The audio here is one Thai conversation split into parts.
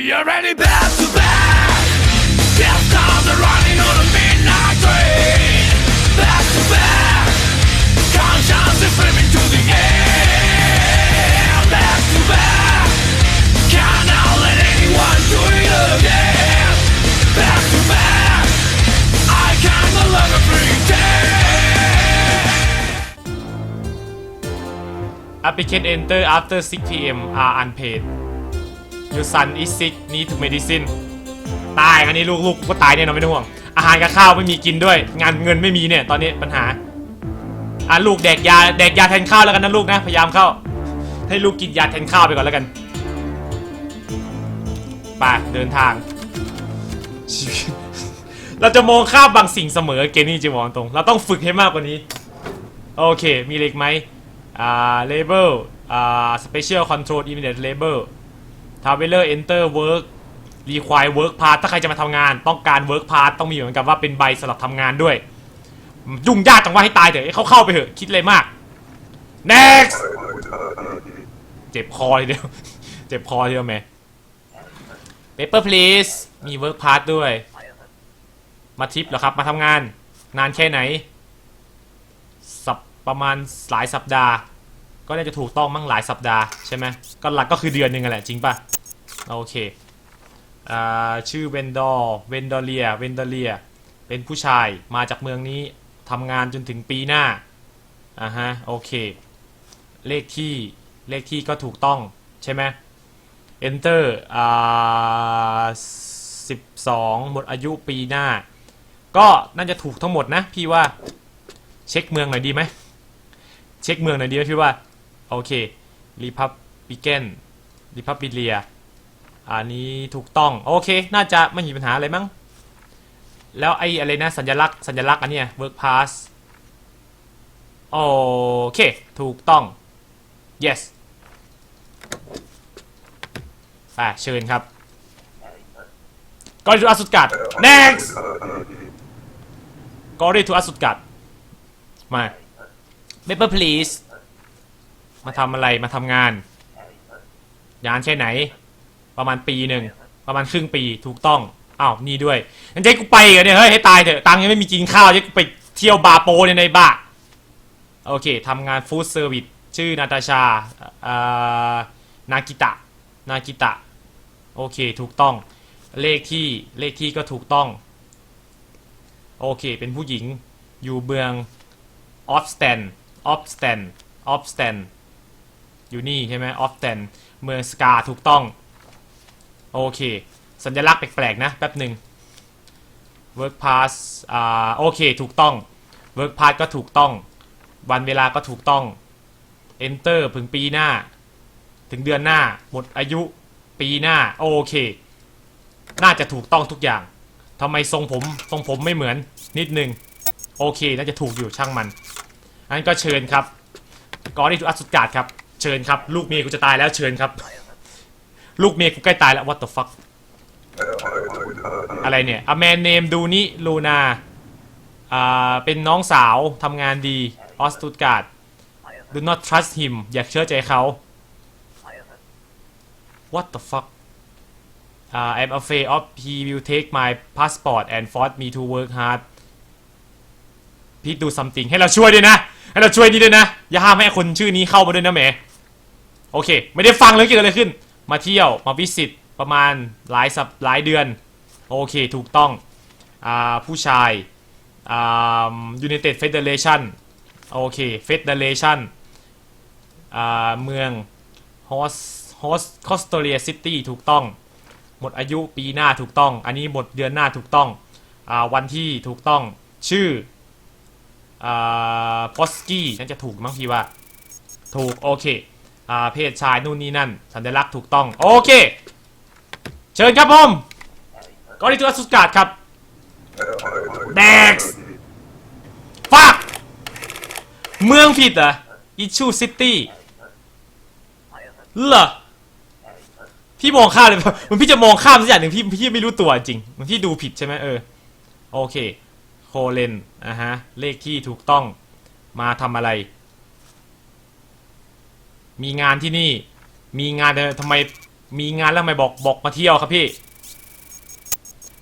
you're ready back to back. Death times are running on a midnight train. Back to back. Conscience is slipping to the air. Back to back. Cannot let anyone do it again. Back to back. I can no longer pretend. Applicant enter after 6 p.m. are unpaid Your son is sick need to medicine ตายอันนี้ลูกลูกก็ตายแน่นอนไม่ต้องห่วง อาหารกับข้าวไม่มีกินด้วย งานเงินไม่มีเนี่ย ตอนนี้ปัญหาอะลูกแดกยาแดกยาแทนข้าวแล้วกันนะลูกนะพยายามเข้า ให้ลูกกินยาแทนข้าวไปก่อนแล้วกันไปเดินทาง เราจะมองข้ามบางสิ่งเสมอเกมนี้จะมองตรง เราต้องฝึกให้มากกว่านี้ โอเค มีอะไรอีกไหมอ่า label อ่ ทา special control immediate label traveler enter work require work pass ถ้าใครจะมาทำงานต้องการ work pass ต้องมีเหมือนกับว่าเป็นใบสำหรับทำงานด้วย ยุ่งยากจังว่าให้ตายเถอะเขาเข้าไปเถอะคิดเลยมาก next เจ็บคอทีเดียว เจ็บคอทีเดียวแม่ paper please มี work pass ด้วย มาทิปเหรอครับ มาทำงาน นานแค่ไหน สัปประมาณหลายสัปดาห์ ก็น่าจะถูกต้องมั้งหลายสัปดาห์ใช่ไหมก็หลักก็คือเดือนหนึ่งแหละจริงป่ะโอเคอชื่อเวนดอร์เวนดอเลียเวนดอเลียเป็นผู้ชายมาจากเมืองนี้ทำงานจนถึงปีหน้าอ่าฮะโอเค เลขที่เลขที่ก็ถูกต้องใช่ไหม enter อ่าสิบสองหมดอายุปีหน้า ก็น่าจะถูกทั้งหมดนะพี่ว่าเช็คเมืองหน่อยดีไหมเช็คเมืองหน่อยดีไหมพี่ว่า โอเครีพับบิเกนรีพับบิเลียอันนี้ถูกต้องโอเค น่าจะไม่มีปัญหาอะไรมั้ง แล้วไอ้อะไรนะสัญลักษณ์สัญลักษณ์อันเนี้ย work pass โอเค ถูกต้อง yes ไปเชิญครับก่อนที่จะสุดกัด next ก็รีทูอัสุดกัดมา paper please มาทำอะไรมาทำงาน ยานแค่ไหน ประมาณปีหนึ่งประมาณครึ่งปีถูกต้องอ้าวนี่ด้วยงั้นจะให้กูไปเหรอเนี่ยเฮ้ยให้ตายเถอะตังค์ยังไม่มีกินข้าวจะให้กูไปเที่ยวบาโปเนี่ยในบ้าโอเคทำงานฟู้ดเซอร์วิสชื่อนาตาชาอ่านากิตะนากิตะโอเคถูกต้องเลขที่เลขที่ก็ถูกต้อง โอเค เป็นผู้หญิงอยู่เมืองออฟสแตนออฟสแตนออฟสแตน อยู่นี่ใช่ไหมออฟสแตนเมืองสกาถูกต้อง โอเค สัญลักษณ์แปลกๆนะ แป๊บหนึ่ง work pass อ่าโอเคถูกต้อง work pass ก็ถูกต้อง วันเวลาก็ถูกต้อง enter ถึงปีหน้า ถึงเดือนหน้า หมดอายุปีหน้า โอเค น่าจะถูกต้องทุกอย่างทำไมทรงผมทรงผมไม่เหมือนนิดนึง โอเค น่าจะถูกอยู่ช่างมันอันก็เชิญครับกอนที่ถูอัดสุดกาดครับ เชิญครับ ลูกเมียกูจะตายแล้วเชิญครับ ลูกเมียกูใกล้ตายแล้ว what the fuck อะไรเนี่ย a man name ดูนี่ลูนาอ่าเป็นน้องสาวทำงานดีออสตุตการ์ด do not trust him อย่าเชื่อใจเขา what the fuck uh, I'm afraid of he will take my passport and force me to work hard พี่ดู something ให้เราช่วยด้วยนะ ให้เราช่วยนี่ด้วยนะ อย่าห้ามให้คนชื่อนี้เข้ามาด้วยนะแหม โอเค ไม่ได้ฟังเลยเกิดอะไรขึ้น มาเที่ยวมาวิสิตประมาณหลายสัปหลายเดือน โอเค ถูกต้องอ่าผู้ชายอ่า United Federation โอเค Federation อ่าเมือง Host Host Costoria City ถูกต้อง หมดอายุปีหน้าถูกต้อง อันนี้หมดเดือนหน้าถูกต้องอ่าวันที่ถูกต้องชื่ออ่าพอสกี้นั่นจะถูกมั้งพี่ว่า ถูก โอเค เพศชายนู่นนี่นั่น สัญลักษณ์ถูกต้อง โอเค เชิญครับผมกอริตัวสุดกาดครับ next ฟักเมืองผิดเหรออิชูซิตี้เหรอพี่มองข้ามเลยมันพี่จะมองข้ามสักอย่างหนึ่งพี่พี่ไม่รู้ตัวจริง มันพี่ดูผิดใช่ไหมเออ โอเค โคเลนอะฮะ เลขที่ถูกต้องมาทำอะไร มีงานที่นี่ มีงานแต่ทำไม มีงานแล้วทำไมบอกบอกมาเที่ยวครับพี่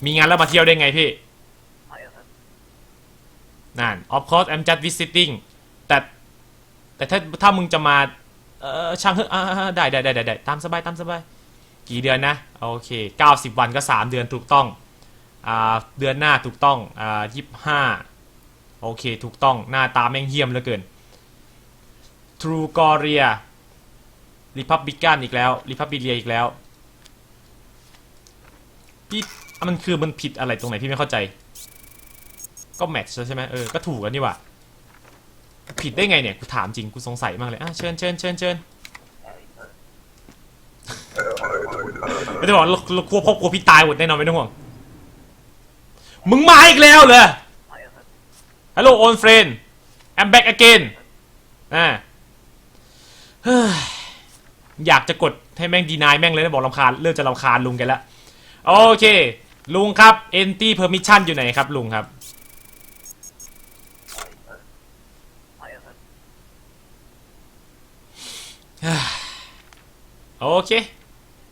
มีงานแล้วมาเที่ยวได้ไงพี่นั่น of course I'm just visiting แต่แต่ถ้าถ้ามึงจะมา เออช่างเถอะอ่าๆๆได้ได้ได้ได้ตามสบายตามสบาย กี่เดือนนะ โอเค 90 วันก็ 3 เดือนถูกต้อง อ่า เดือนหน้าถูกต้อง อ่า25โอเค ถูกต้อง หน้าตาแม่งเหี้ยมเหลือเกิน True Korea ริพับบิก้าอีกแล้ว Republican อีกแล้วพี่มันคือมันผิดอะไรตรงไหนพี่ไม่เข้าใจ ก็แมทช์ใช่ไหมเออก็ถูกกันนี่หว่าผิดได้ไงเนี่ยกูถามจริงกูสงสัยมากเลยอะเชิญเชิญเชิญเชิญไม่ได้บอกเราเรากลัวพ่อกลัวพี่ตายหมดแน่นอนไม่ต้องห่วงมึงมาอีกแล้วเหรอ Hello old friend I'm back again อ่า อยากจะกดให้แม่งดีนายแม่งเลยนะบอกลำคาญเริ่มจะลำคาญลุงแกันแล้วโอเค ลุงครับ Entry Permission อยู่ไหนครับลุงครับ โอเค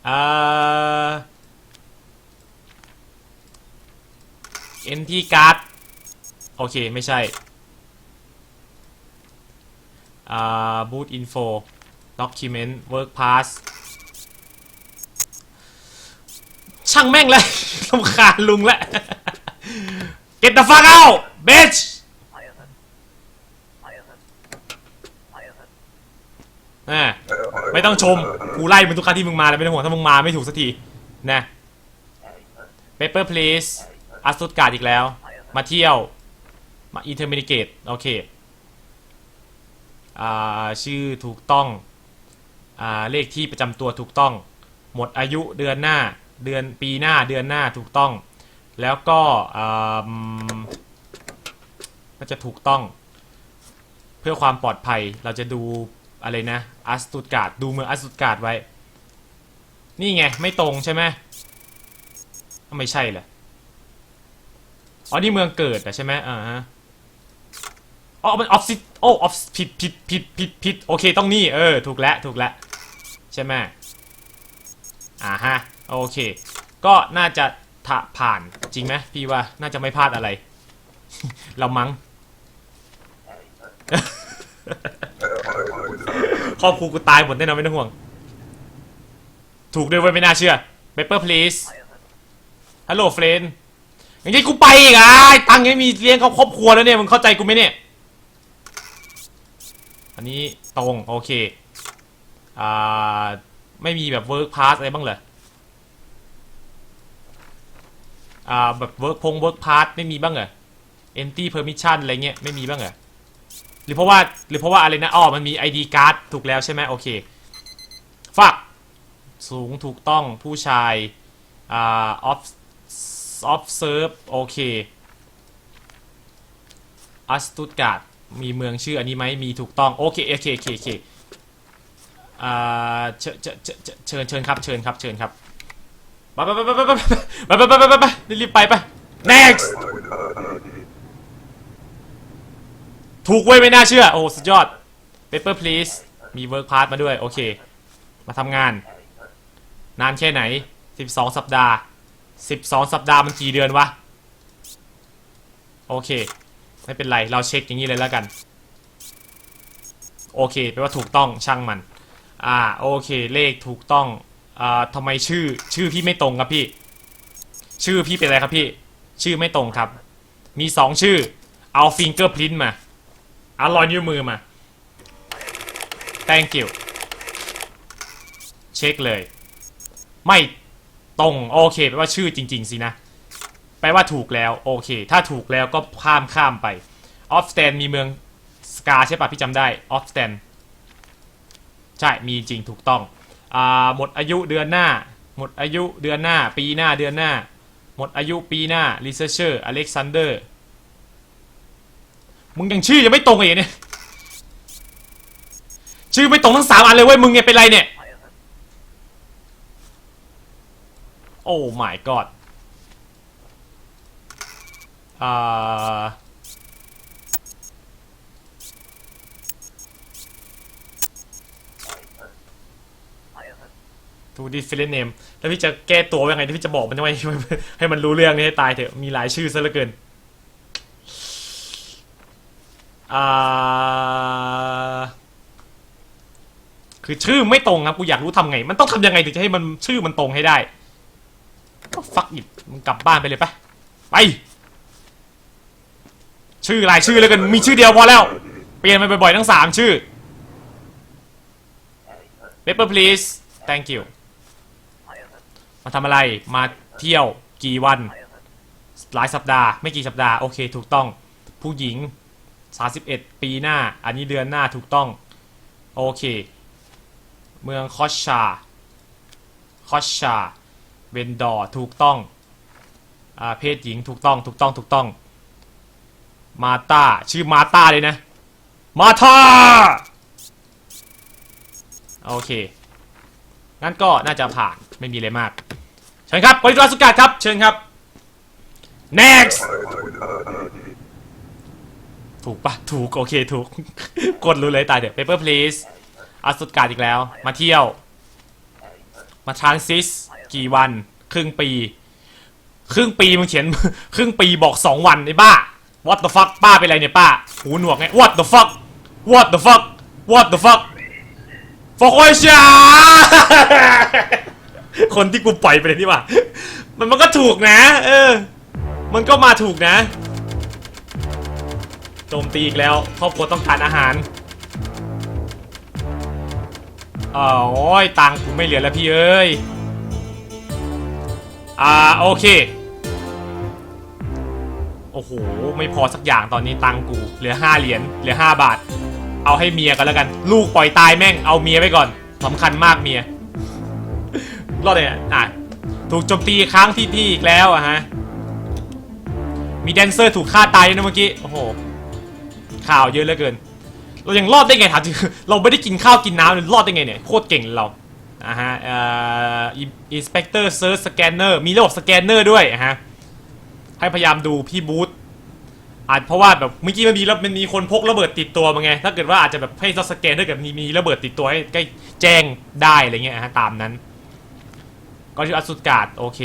อ่า Entry Card โอเค ไม่ใช่อ่า Boot Info Document Work Pass ช่างแม่งเลยลำคาญลุงแล้ว Get the fuck out bitch อ่ไม่ต้องชม กูไล่มึงทุกครั้งที่มึงมาเลยไม่ต้องห่วงถ้ามึงมาไม่ถูกสักทีนะ Paper please อัสตุดการ์ดอีกแล้ว มาเที่ยว มาอินเทอร์มินิเกตโอเค อ่า ชื่อถูกต้อง เลขที่ประจำตัวถูกต้อง หมดอายุเดือนหน้าเดือนปีหน้าเดือนหน้าถูกต้อง แล้วก็มันจะถูกต้อง เพื่อความปลอดภัยเราจะดูอะไรนะอัสตุดการ์ดดูเมืองอัสตุดการ์ดไว้ นี่ไง ไม่ตรงใช่ไหมไม่ใช่เหรออ๋อนี่เมืองเกิดใช่ไหมอ่าฮะอ๋อมันออฟซิโอออฟผิดผิดผิดผิดผิดโอเคต้องนี่เออ ถูกแล้วถูกแล้ว ช่ไหมอ่าฮะ โอเค ก็น่าจะถะผ่านจริงไหมพี่ว่าน่าจะไม่พลาดอะไร เรามั้งครอบครัวกูตายหมดแน่นอนไม่ต้องห่วง ถูกด้วยเว้ยไม่น่าเชื่อ paper please ฮัลโหลเฟรนอย่างนี้กูไปอีกอะไอ้ตังค์ยังไม่มีเลี้ยงเขาครอบครัวแล้วเนี่ยมึงเข้าใจกูไหมเนี่ย อันนี้ตรง โอเค อ่าไม่มีแบบ work pass อะไรบ้างเหรออ่าแบบ work พง work pass ไม่มีบ้างเหรอ empty permission อะไรเงี้ยไม่มีบ้างเหรอหรือเพราะว่าหรือเพราะว่าอะไรนะอ๋อมันมี ID card ถูกแล้วใช่ไหมโอเคฟักสูงถูกต้องผู้ชายอ่า off off serve โอเคอัสตุตการ์ดมีเมืองชื่ออันนี้ไหมมีถูกต้อง โอเคโอเคโอเคโอเค เชิญเชิญเชิญเชิญครับเชิญครับเชิญครับไปไปไปไปไปไปไปไปไปไปไปรีบไปไป next ถูกเว้ยไม่น่าเชื่อ โอ้สุดยอด paper please มี work pass มาด้วย โอเค มาทำงาน นานแค่ไหน 12 สัปดาห์ 12 สัปดาห์มันกี่เดือนวะ โอเค ไม่เป็นไร เราเช็คอย่างนี้เลยแล้วกัน โอเคแปลว่าถูกต้องช่างมัน อ่าโอเคเลขถูกต้องอ่าทำไมชื่อชื่อพี่ไม่ตรงครับพี่ ชื่อพี่เป็นอะไรครับพี่ ชื่อไม่ตรงครับ มีสองชื่อ เอาฟิงเกอร์พรินต์มาเอารอยนิ้วมือมา thank you เช็คเลย ไม่ตรงโอเคแปลว่าชื่อจริง ๆ สินะ แปลว่าถูกแล้วโอเค ถ้าถูกแล้วก็ข้ามข้ามไปออฟสแตนมีเมืองสกาใช่ปะพี่จำได้ออฟสแตน ใช่มีจริงถูกต้องอ่าหมดอายุเดือนหน้า หมดอายุเดือนหน้า ปีหน้าเดือนหน้า หมดอายุปีหน้า researcher Alexander มึงยังชื่อยังไม่ตรงอีกเนี่ยชื่อไม่ตรงทั้งสามอันเลยเว้ยมึงเนี่ยเป็นไรเนี่ยโอ้ my god อ่า ทูดิฟิเลนเนมแล้วพี่จะแก้ตัวยังไงที่พี่จะบอกมันยังไงให้มันรู้เรื่องนี้ให้ตายเถอะมีหลายชื่อซะเหลือเกินอคือชื่อไม่ตรงครับกูอยากรู้ทำไง มันต้องทำยังไงถึงจะให้มันชื่อมันตรงให้ได้ก็ฟักอิดมึงกลับบ้านไปเลยไปไป ชื่อหลายชื่อแล้วกันมีชื่อเดียวพอแล้ว เปลี่ยนมาบ่อยๆทั้งสามชื่อ paper please thank you มาทำอะไรมาเที่ยวกี่วันหลายสัปดาห์ไม่กี่สัปดาห์โอเคถูกต้อง ผู้หญิง 31 ปีหน้า อันนี้เดือนหน้าถูกต้อง โอเค เมืองคอชชา คอชชาเวนดอร์ถูกต้องอ่าเพศหญิงถูกต้องถูกต้องถูกต้อง มาตาชื่อมาตาเลยนะ มาธาโอเค งั้นก็น่าจะผ่านไม่มีอะไรมาก เชิญครับบริจาสุกาครับ เชิญครับ next ถูกปะถูก โอเค ถูก กดรู้เลยตายเดี๋ยว paper please อาสุดการอีกแล้ว มาเที่ยว มาทรานซิส กี่วัน ครึ่งปี ครึ่งปีมึงเขียน ครึ่งปีบอกสองวันไอ้บ้า what the fuck ป้าเป็นไรเนี่ยป้า หูหนวกไง what the fuck what the fuck what the fuck ฟอกโอชา คนที่กูปล่อยไปเลยนี่ว่า มันมันก็ถูกนะ เออ มันก็มาถูกนะโจมตีอีกแล้วครอบครัวต้องการอาหารอ๋อยตังกูไม่เหลือแล้วพี่เอ้ย อ่าโอเค โอ้โห ไม่พอสักอย่างตอนนี้ตังกูเหลือ5เหรียญเหลือ5บาท เอาให้เมียกันแล้วกัน ลูกปล่อยตายแม่งเอาเมียไว้ก่อนสำคัญมากเมีย รอดเลยอะอะถูกโจมตีค้างที่ที่อีกแล้วอะฮะ มีแดนเซอร์ถูกฆ่าตายด้วยนะเมื่อกี้ โอ้โห ข่าวเยอะเหลือเกิน เรายังรอดได้ไงถามจริง เราไม่ได้กินข้าวกินน้ำเลยรอดได้ไงเนี่ย โคตรเก่งเราอ่าฮะเอ่อ inspector search scanner มีระบบสแกนเนอร์ด้วยอะฮะ ให้พยายามดูพี่บูธอาจเพราะว่าแบบเมื่อกี้มันมีแล้วมันมีคนพกระเบิดติดตัวมาไง ถ้าเกิดว่าอาจจะแบบให้เราสแกนถ้าเกิดมีมีระเบิดติดตัวให้ใกล้แจ้งได้อะไรเงี้ยฮะตามนั้น ก็ชื่ออัสุดการ์ดโอเค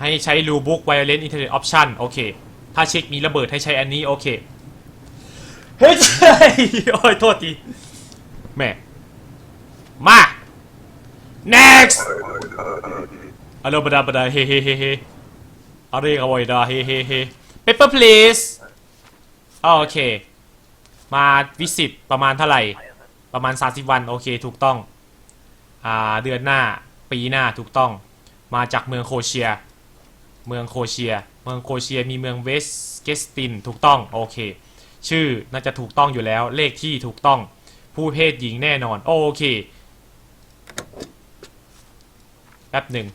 ให้ใช้รูบุ๊ก violent internet option โอเค ถ้าเช็คมีระเบิดให้ใช้อันนี้โอเคเฮ้ยโอ้ยโทษทีแม่มา next อะโลบดาบดาเฮเฮเฮเฮอะไรกันวะดาเฮเฮเฮ paper please โอเค มาวิสิตประมาณเท่าไหร่ ประมาณ 30 วัน โอเค ถูกต้อง เดือนหน้าปีหน้าถูกต้องมาจากเมืองโคเชีย เมืองโคเชีย เมืองโคเชียมีเมืองเวสเกสตินถูกต้องโอเค ชื่อน่าจะถูกต้องอยู่แล้วเลขที่ถูกต้อง ผู้เพศหญิงแน่นอนโอเคแป๊บหนึ่ง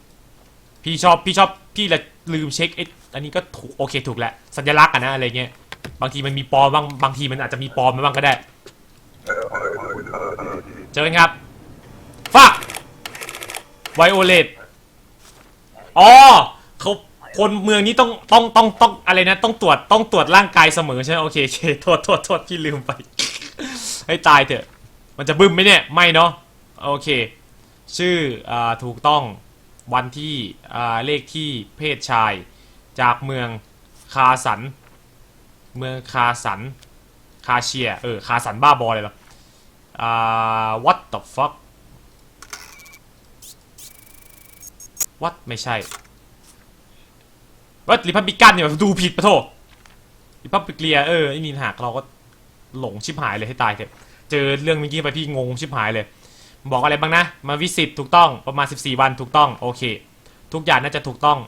พี่ชอบพี่ชอบพี่ละลืมเช็คไอ้อันนี้ก็ถูกโอเคถูกแล้วสัญลักษณ์อะนะอะไรเงี้ยบางทีมันมีปอมบ้างบางทีมันอาจจะมีปอมมาบ้างก็ได้ เจอกันครับ ฟักไวโอเลตอ๋อเขาคนเมืองนี้ต้องต้องต้องต้องอะไรนะ ต้องตรวจต้องตรวจร่างกายเสมอใช่ไหมโอเคโอเคโทษโทษโทษพี่ลืมไป ให้ตายเถอะ มันจะบึ้มไหมเนี่ย ไม่เนาะโอเค ชื่ออ่าถูกต้องวันที่อ่าเลขที่เพศชาย จากเมืองคาสัน เมืองคาสัน คาเชีย เออ คาสันบ้าบอเลยหรอ อ่า what the fuck what ไม่ใช่ what ริพับบิกันเนี่ยดูผิดปะโทริพับบิเลียเออไอ้นี่หักเราก็หลงชิบหายเลยให้ตายเถอะเจอเรื่องเมื่อกี้ไปพี่งงชิบหายเลย บอกอะไรบ้างนะ มาวิสิตถูกต้องประมาณ 14 วันถูกต้องโอเค ทุกอย่างน่าจะถูกต้อง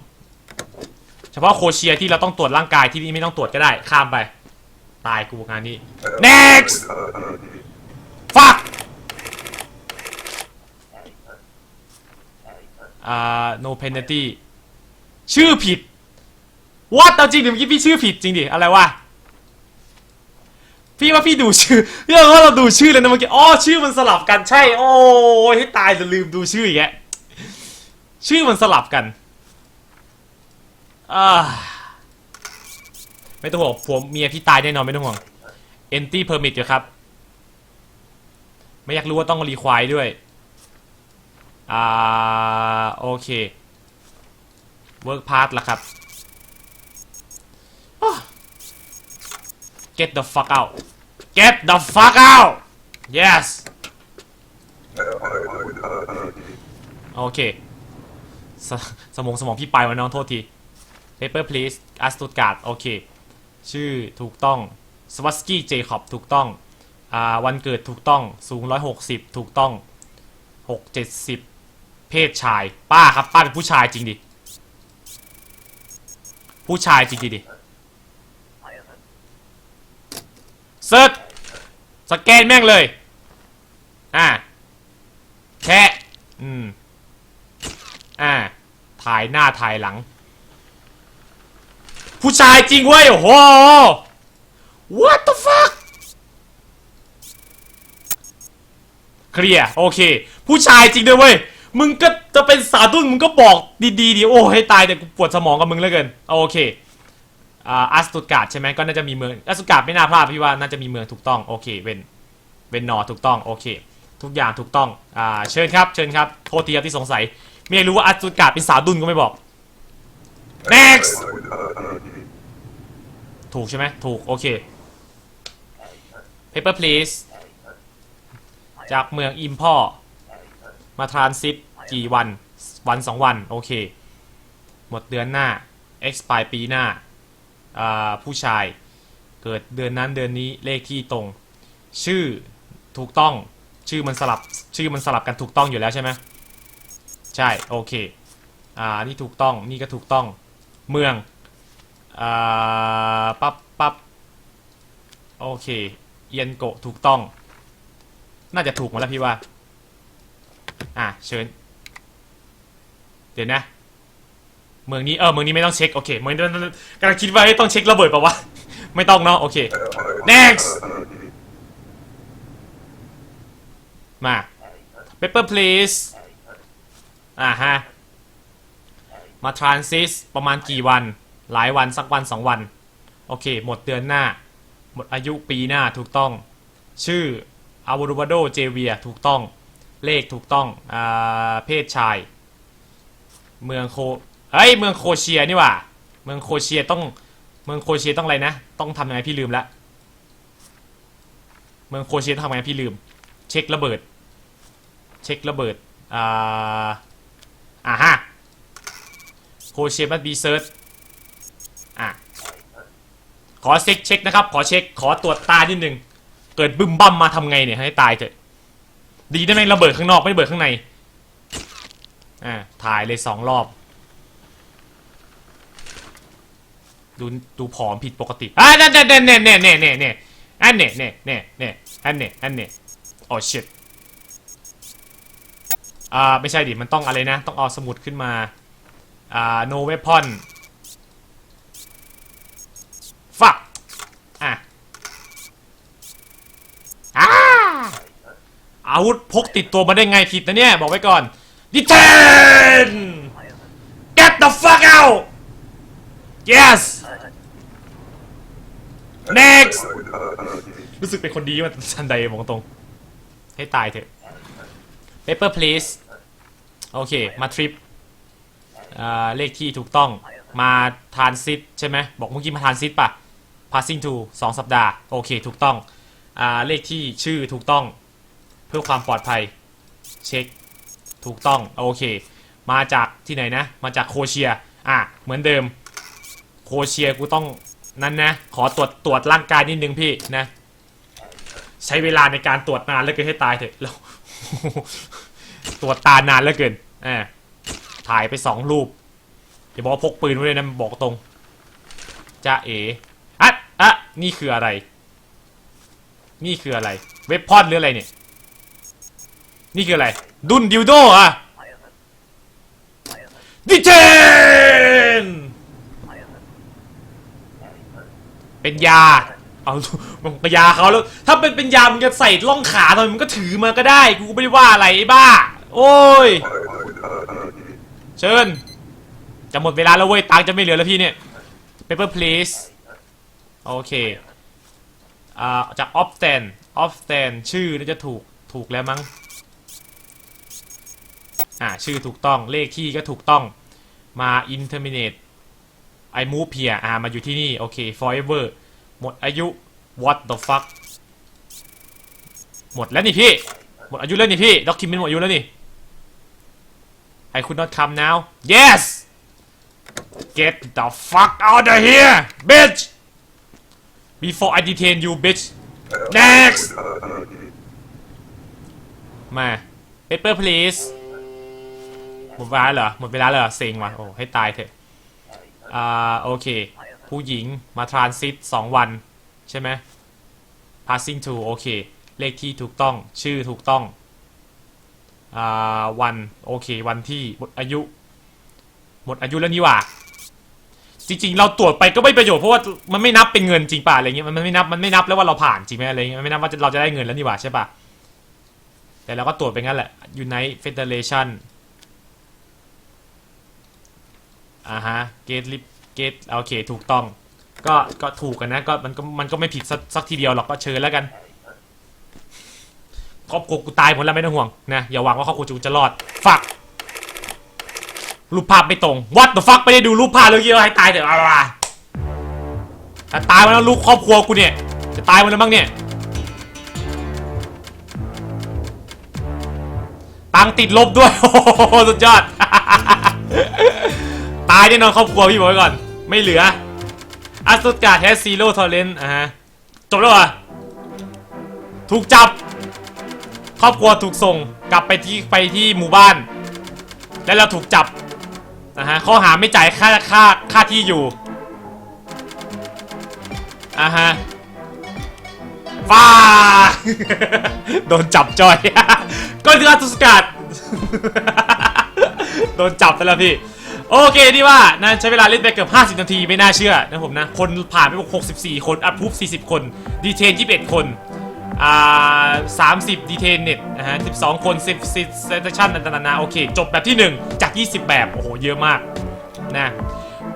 เฉพาะโคเชียที่เราต้องตรวจร่างกายที่นี่ไม่ต้องตรวจก็ได้ข้ามไป ตายกูงานนี้ next fuck อ่า no penalty ชื่อผิด what เอาจริงดิเมื่อกี้พี่ชื่อผิดจริงดิ อะไรวะ พี่ว่าพี่ดูชื่อพี่ว่าเราดูชื่อเลยนะเมื่อกี้ อ๋อ ชื่อมันสลับกันใช่ โอ้ยให้ตายจะลืมดูชื่ออีกแกชื่อมันสลับกันอ่าไม่ต้องห่วงผัวเมียพี่ตายแน่นอนไม่ต้องห่วง empty permit อยู่ครับ ไม่อยากรู้ว่าต้องรีควายด้วย อ่าโอเค work part ละครับอ้อ get the fuck out get the fuck out yes โอเคสสมองสมองพี่ไปวะน้องโทษที paper please อัสตุตการ์ดโอเค ชื่อถูกต้องสวัสกี้เจคอบถูกต้อง อ่า วันเกิดถูกต้อง สูง 160 ถูกต้อง 6 70 เพศชาย ป้าครับ ป้าเป็นผู้ชายจริงดิ ผู้ชายจริงดิดิเซิร์ชสแกนแม่งเลย อ่าแค่อืม อ่า ถ่ายหน้าถ่ายหลัง ผู้ชายจริงเว้ย โอ้โห what the fuck เคลียร์ โอเค ผู้ชายจริงด้วยเว้ย มึงก็จะเป็นสาวตุ้นมึงก็บอกดีๆดิโอ้ให้ตายแต่กูปวดสมองกับมึงเหลือเกินโอเคอ่าอัสตุตการ์ดใช่ไหมก็น่าจะมีเมืองอัสตุตการ์ดไม่น่าพลาดพี่ว่าน่าจะมีเมืองถูกต้องโอเคเวนเวนนอถูกต้องโอเค ทุกอย่างถูกต้องอ่าเชิญครับเชิญครับโทษทีครับที่สงสัย ไม่รู้ว่าอัสตุตการ์ดเป็นสาวดุนก็ไม่บอก next ถูกใช่ไหมถูกโอเค paper please จากเมืองอิมพ่อ มาทรานซิตกี่วัน วันสองวัน โอเค หมดเดือนหน้า expire ปีหน้า ผู้ชายเกิดเดือนนั้นเดือนนี้เลขที่ตรง ชื่อถูกต้องชื่อมันสลับชื่อมันสลับกันถูกต้องอยู่แล้วใช่ไหมใช่โอเคอ่านี่ถูกต้องนี่ก็ถูกต้องเมืองอ่าปั๊บปั๊บโอเคเอียนโกถูกต้อง น่าจะถูกหมดแล้วพี่ว่า อะเชิญ เดี๋ยวนะ เมืองนี้เออเมืองนี้ไม่ต้องเช็คโอเคเมืองนี้กำลังคิดว่าเอ้ต้องเช็คระเบิดปะวะ ไม่ต้องเนาะโอเค next มา paper please อ่าฮะ มา transit ประมาณกี่วัน หลายวันสักวันสองวัน โอเค หมดเดือนหน้า หมดอายุปีหน้าถูกต้อง ชื่ออ v ว r ูบาโดเจเวียถูกต้อง เลขถูกต้องอ่าเพศชาย เมืองโคเฮ้ย เมืองโคเชียนี่ว่า เมืองโคเชียต้อง เมืองโคเชียต้องอะไรนะ ต้องทำยังไงพี่ลืมละ เมืองโคเชียต้องทำยังไงพี่ลืม เช็คระเบิด เช็คระเบิด อ่า อ่าฮะ โคเชียบัตบีเซิร์ชอะ ขอเช็คเช็คนะครับ ขอเช็ค ขอตรวจตานิดนึง เกิดบึ้มบั้มมาทำไงเนี่ยให้ตายเถอะ ดีได้ไหมระเบิดข้างนอกไม่ระเบิดข้างใน อ่าถ่ายเลยสองรอบ ดูดูผอมผิดปกติอ่าเน่เน่เน่เน่เน่เน่เน่เน่อันเน่เน่เน่เน่อันเน่อันเน่โอ้ชิตอ่าไม่ใช่ดิมันต้องอะไรนะ ต้องเอาสมุดขึ้นมาอ่า no weapon ฟักอะอ่า อาวุธพกติดตัวมาได้ไงผิดนะเนี่ย บอกไว้ก่อน detain get the fuck out yes next รู้สึกเป็นคนดีมันชันใดบอกตรง ให้ตายเถอะ paper please โอเค มาทริปอ่าเลขที่ถูกต้องมาทานซิตใช่ไหมบอกเมื่อกี้มาทานซิตป่ะ passing to สองสัปดาห์ โอเค ถูกต้องอ่าเลขที่ชื่อถูกต้อง พื่อความปลอดภัย เช็ค ถูกต้อง โอเค มาจากที่ไหนนะ มาจากโคเชีย อะ เหมือนเดิม โคเชียกูต้องนั้นนะ ขอตรวจตรวจร่างกายนิดนึงพี่นะ ใช้เวลาในการตรวจนานแล้วเกินให้ตายเถอะแล้วตรวจตานานแล้วเกินอ่าถ่ายไปสองรูปอย่าบอกว่าพกปืนไว้เลยนะบอกตรงจ้าเอ๋อะอะนี่คืออะไร นี่คืออะไร เว็บพอดหรืออะไรเนี่ย นี่คืออะไร ดุนดิวโดอะดิเทนเป็นยาเอามันเป็นยาเขาแล้ว ถ้าเป็นเป็นยามึงจะใส่ล่องขาทำไมมึงก็ถือมาก็ได้ กูไม่ได้ว่าอะไรไอ้บ้า โอ้ย เชิญ จะหมดเวลาแล้วเว้ย ตังจะไม่เหลือแล้วพี่เนี่ย paper please โอเค อ่าจาก off stand off stand ชื่อน่าจะถูก ถูกแล้วมั้ง อ่าชื่อถูกต้องเลขที่ก็ถูกต้องมา interminate I move here อ่ามาอยู่ที่นี่ โอเค forever หมดอายุ what the fuck หมดแล้วนี่พี่ หมดอายุแล้วนี่พี่ document หมดอายุแล้วนี่ I could not come now yes get the fuck out of here bitch before I detain you bitch next มา paper please หมดเวลาเหรอหมดเวลาเหรอเซ็งว่ะโอ้ให้ตายเถอะอ่าโอเค ผู้หญิงมาทรานซิตสองวัน ใช่ไหม passing to โอเค เลขที่ถูกต้องชื่อถูกต้องอ่าวันโอเค วันที่หมดอายุ หมดอายุแล้วนี่หว่า จริง ๆ เราตรวจไปก็ไม่ประโยชน์เพราะว่ามันไม่นับเป็นเงินจริงป่ะอะไรเงี้ยมันไม่นับมันไม่นับแล้วว่าเราผ่านจริงไหมอะไรเงี้ยมันไม่นับว่าเราจะได้เงินแล้วนี่หว่าใช่ป่ะแต่เราก็ตรวจไปงั้นแหละ Unite Federation อ่าฮะ Gate Lip Gate โอเคถูกต้อง ก็ก็ถูกกันนะก็มันก็มันก็ไม่ผิดสักสักทีเดียวหรอกก็เชิญแล้วกันครอบครัวกูตายหมดแล้วไม่ต้องห่วงนะอย่าหวังว่าครอบครัวกูจะรอดฝักรูปภาพไม่ตรง What the fuck ไม่ได้ดูรูปภาพเลยเยอะให้ตายเถอะอะไรแต่ตายมาแล้วลูกครอบครัวกูเนี่ยจะตายมาแล้วมั้งเนี่ยตังติดลบด้วยโอ้โหสุดยอด ตายแน่นอนครอบครัวพี่บอกไว้ก่อน ไม่เหลืออัสตุการ์แฮซีโร่ทอร์เรนอะฮะจบแล้วเหรอถูกจับ ครอบครัวถูกส่งกลับไปที่ไปที่หมู่บ้าน แล้วเราถูกจับนะฮะข้อหาไม่จ่ายค่าค่าค่าที่อยู่อะฮะฟ้าโดนจับจอยก็คืออัตุสกัดโดนจับไปแล้วพี่ โอเคดีว่านะใช้เวลาเล่นไปเกือบ 50 นาทีไม่น่าเชื่อนะผมนะ คนผ่านไป64 คนอัพพูฟ40 คน ดีเทน 21 คน อ่า 30 ดีเทนเน็ตนะฮะ 12 คน10 10เซสชั่นต่างๆโอเค จบแบบที่ 1 จาก 20 แบบ โอ้โห เยอะมากนะ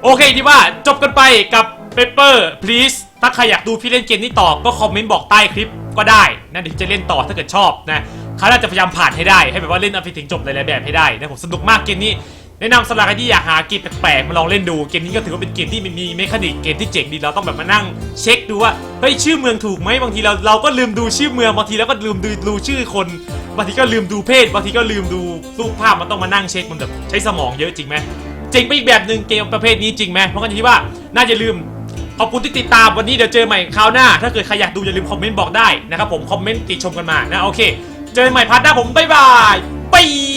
โอเคดีว่าจบกันไปกับ Paper Please ถ้าใครอยากดูพี่เล่นเกมนี้ต่อก็คอมเมนต์บอกใต้คลิปก็ได้นะเดี๋ยวจะเล่นต่อถ้าเกิดชอบนะคาร่าจะพยายามผ่านให้ได้ ให้แบบว่าเล่นเอาไปถึงจบหลายๆแบบให้ได้นะผมสนุกมากเกมนี้ แนะนำสำหรับใครที่อยากหาเกมแปลกๆมาลองเล่นดูเกมนี้ก็ถือว่าเป็นเกมที่มีเมคานิกเกมที่เจ๋งดีเราต้องแบบมานั่งเช็คดูว่าเฮ้ยชื่อเมืองถูกไหมบางทีเราเราก็ลืมดูชื่อเมืองบางทีเราก็ลืมดูดูชื่อคนบางทีก็ลืมดูเพศบางทีก็ลืมดูรูปภาพมันต้องมานั่งเช็คมันแบบใช้สมองเยอะจริงไหมเจ๋งไปอีกแบบหนึ่งเกมประเภทนี้จริงไหมเพราะงั้นที่ว่าน่าจะลืมขอบคุณที่ติดตามวันนี้เดี๋ยวเจอใหม่คราวหน้า ถ้าเกิดใครอยากดูอย่าลืมคอมเมนต์บอกได้นะครับผมคอมเมนต์ติชมกันมานะโอเค เจอกันใหม่พาร์ทหน้าผมบ๊ายบายบาย